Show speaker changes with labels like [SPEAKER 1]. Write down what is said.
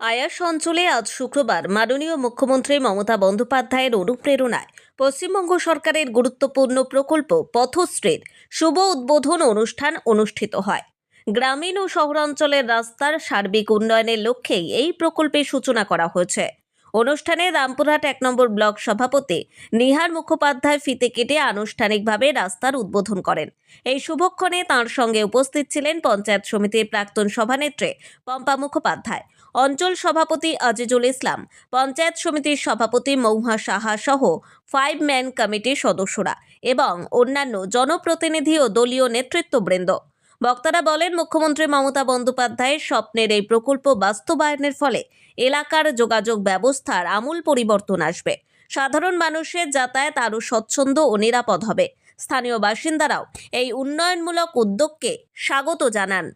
[SPEAKER 1] আয়াস অঞ্চলে আজ শুক্রবার মাননীয় মুখ্যমন্ত্রী মমতা বন্দ্যোপাধ্যায়ের অনুপ্রেরণায় পশ্চিমবঙ্গ সরকারের গুরুত্বপূর্ণ প্রকল্প পথশ্রীর শুভ উদ্বোধন অনুষ্ঠান অনুষ্ঠিত হয়। গ্রামীণ ও শহরাঞ্চলের রাস্তার সার্বিক উন্নয়নের লক্ষ্যেই এই প্রকল্পের সূচনা করা হয়েছে। অনুষ্ঠানে রামপুরহাট এক নম্বর ব্লক সভাপতি নিহার মুখোপাধ্যায় ফিতে কেটে আনুষ্ঠানিকভাবে রাস্তার উদ্বোধন করেন। এই শুভক্ষণে তাঁর সঙ্গে উপস্থিত ছিলেন পঞ্চায়েত সমিতির প্রাক্তন সভানেত্রী পম্পা মুখোপাধ্যায়, অঞ্চল সভাপতি আজিজুল ইসলাম, পঞ্চায়েত সমিতির সভাপতি মৌহা সাহা সহ ফাইভ ম্যান কমিটির সদস্যরা এবং অন্যান্য জনপ্রতিনিধি ও দলীয় নেতৃত্ববৃন্দ। বক্তারা বলেন, মুখ্যমন্ত্রী মমতা বন্দ্যোপাধ্যায়ের স্বপ্নের এই প্রকল্প বাস্তবায়নের ফলে এলাকার যোগাযোগ ব্যবস্থার আমূল পরিবর্তন আসবে। সাধারণ মানুষের যাতায়াত আরও স্বচ্ছন্দ ও নিরাপদ হবে। স্থানীয় বাসিন্দারাও এই উন্নয়নমূলক উদ্যোগকে স্বাগত জানান।